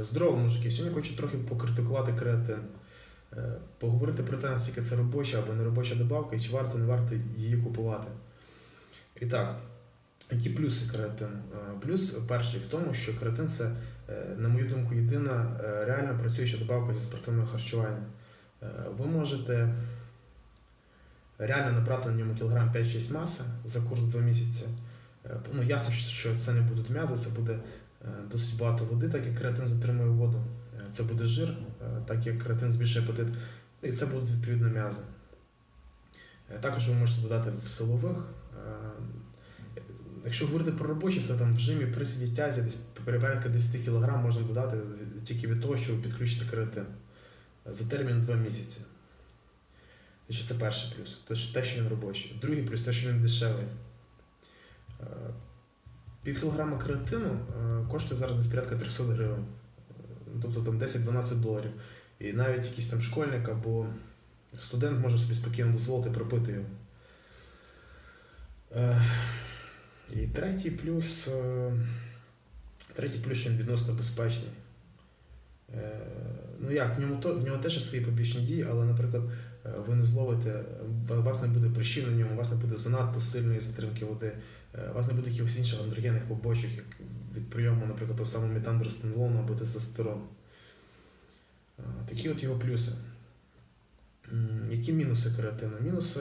Здорово, мужики. Сьогодні хочу трохи покритикувати креатин. Е, Поговорити про те, наскільки це робоча або не робоча добавка, і чи варто не варто її купувати. І так, які плюси креатин? Е, Плюс перший в тому, що креатин це, е, на мою думку, єдина е, реально працююча добавка зі спортивного харчування. Е, Ви можете реально набрати на ньому кілограм 5-6 маси за курс 2 місяці. Е, Ну, ясно, що це не будуть м'язи, це буде е, досить багато води, так як креатин затримує воду. Е, Це буде жир, е, так як креатин збільшує апетит, і це будуть відповідно м'язи. Е, Також ви можете додати в силових. Е, Якщо говорити про робочі, це там в жимі, присіді тязі, десь порядка 10 кг можна додати тільки від того, що ви підключите креатин е, за термін 2 місяці. Це перший плюс, те, що він робочий. Другий плюс те, що він дешевий. Пів кілограма креатину е, коштує зараз десь порядка 300 гривень. Е, Тобто там 10-12 доларів. І навіть якийсь там школьник або студент може собі спокійно дозволити пропити його. Е, І третій плюс. е, Третій плюс, що він відносно безпечний. Ну як, в ньому, то, в нього теж свої побічні дії, але, наприклад, е, ви не зловите, вас не буде прищів на ньому, вас не буде занадто сильної затримки води, е, вас не буде якихось інших андрогенних побочок, як від прийому, наприклад, того самого метандростенлону або тестостерону. Е, Такі от його плюси. Які мінуси кератину? Мінуси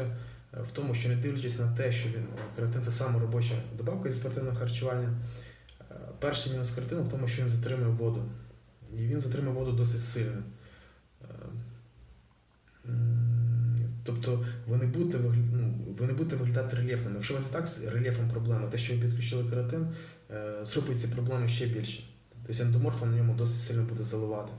в тому, що не дивлячись на те, що він е, це саме робоча добавка зі спортивного харчування. Перший мінус кератину в тому, що він затримує воду. І він затримує воду досить сильно. Е, Тобто ви не будете, ну, ви не будете виглядати рельєфним. Якщо у вас і так з рельєфом проблема, те, що ви підключили кератин, е, зробить ці проблеми ще більше. Тобто ендоморфа на ньому досить сильно буде заливати.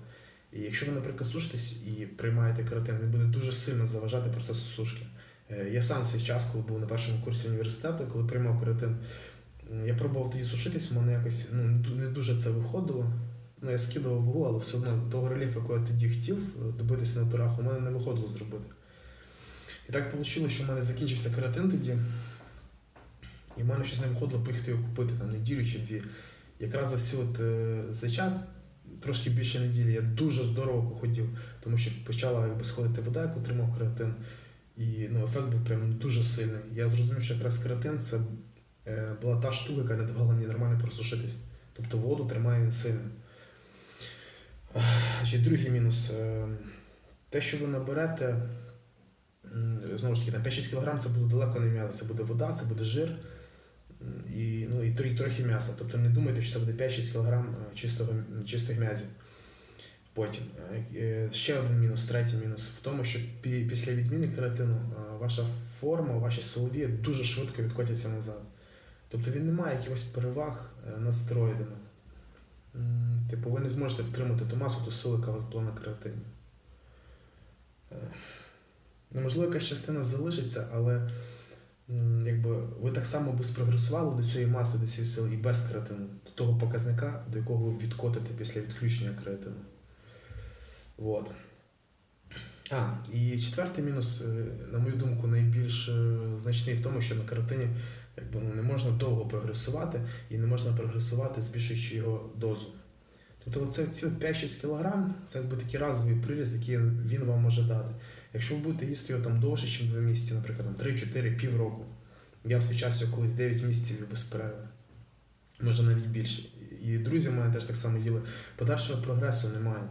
І якщо ви, наприклад, сушитесь і приймаєте кератин, він буде дуже сильно заважати процесу сушки. Е, Я сам в свій час, коли був на першому курсі університету, коли приймав кератин, я пробував тоді сушитись, у мене якось ну, не дуже це виходило. Ну, я скидував вагу, але все одно того рельєфу, якого я тоді хотів е, добитися на турах, у мене не виходило зробити. І так вийшло, що в мене закінчився кератин тоді, і в мене щось не виходило поїхати його купити там неділю чи дві. Якраз за цю от, е, за час, трошки більше неділі, я дуже здорово походів, тому що почала якби, сходити вода, яку отримав кератин. І ну, ефект був прям дуже сильний. Я зрозумів, що якраз кератин це е, була та штука, яка не давала мені нормально просушитись. Тобто воду тримає він сильно. Ех, другий мінус. Е, Те, що ви наберете, знову ж таки, там 5-6 кг це буде далеко не м'ясо, це буде вода, це буде жир і, ну, і трохи, м'яса. Тобто не думайте, що це буде 5-6 кг чистого, чистих м'язів. Потім е, е, ще один мінус, третій мінус в тому, що після відміни кератину е, ваша форма, ваші силові дуже швидко відкотяться назад. Тобто він не має якихось переваг е, над стероїдами. Типу, ви не зможете втримати ту масу, ту силу, яка у вас була на кератині. Е, Ну, можливо, якась частина залишиться, але якби, ви так само би спрогресували до цієї маси, до цієї сили і без кератину, до того показника, до якого ви відкотите після відключення кератину. Вот. А, і четвертий мінус, е, на мою думку, найбільш е, значний в тому, що на карантині якби, ну, не можна довго прогресувати і не можна прогресувати, збільшуючи його дозу. Тобто оце, ці 5-6 кг це якби такий разовий приріст, який він вам може дати. Якщо ви будете їсти його там довше, ніж 2 місяці, наприклад, там 3-4 півроку. Я в свій час його колись 9 місяців без перерви. Може навіть більше. І друзі в мене теж так само їли. Подальшого прогресу немає.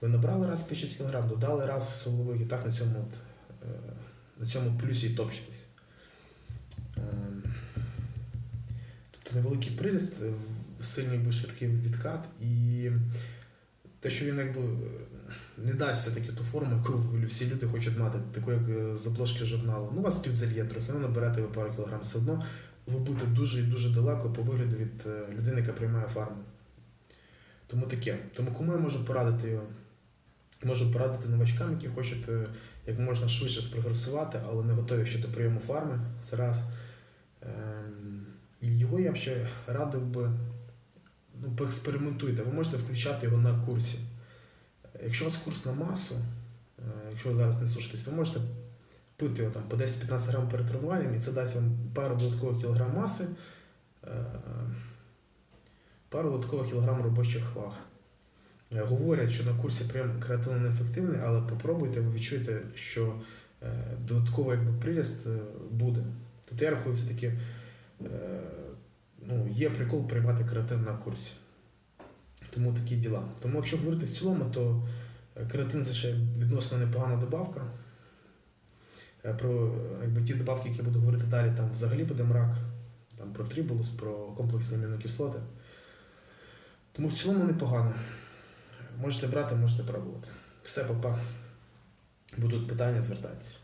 Ви набрали раз 5-6 кг, додали раз в силових і так на цьому, от, е, на цьому плюсі і топчетесь. Тобто невеликий приріст, е, сильний би швидкий відкат і те, що він якби е, не дасть все-таки ту форму, яку всі люди хочуть мати, таку як е, з обложки журналу. Ну, вас підзальє трохи, ну наберете ви пару кілограм все одно, ви будете дуже і дуже далеко по вигляду від людини, яка приймає фарму. Тому таке. Тому кому я можу порадити його? Можу порадити новачкам, які хочуть як можна швидше спрогресувати, але не готові ще до прийому фарми. Це раз. Ем, його я б ще радив би, ну, поекспериментуйте. Ви можете включати його на курсі. Якщо у вас курс на масу, е, якщо ви зараз не сушитесь, ви можете пити його там по 10-15 грам перед тренуванням, і це дасть вам пару додаткових кілограм маси, е, пару додаткових кілограм робочих ваг. е, говорять, що на курсі прийом креатину неефективний, але попробуйте, ви відчуєте, що додатковий якби, приріст буде. Тобто я рахую, все-таки ну, є прикол приймати креатин на курсі. Тому такі діла. Тому якщо говорити в цілому, то е, креатин це ще відносно непогана добавка. Е, Про е, якби, ті добавки, які я буду говорити далі, там взагалі буде мрак, там про трибулус, про комплексні амінокислоти. Тому в цілому непогано. Можете брати, можете пробувати. Все, папа. Будуть питання, звертайтеся.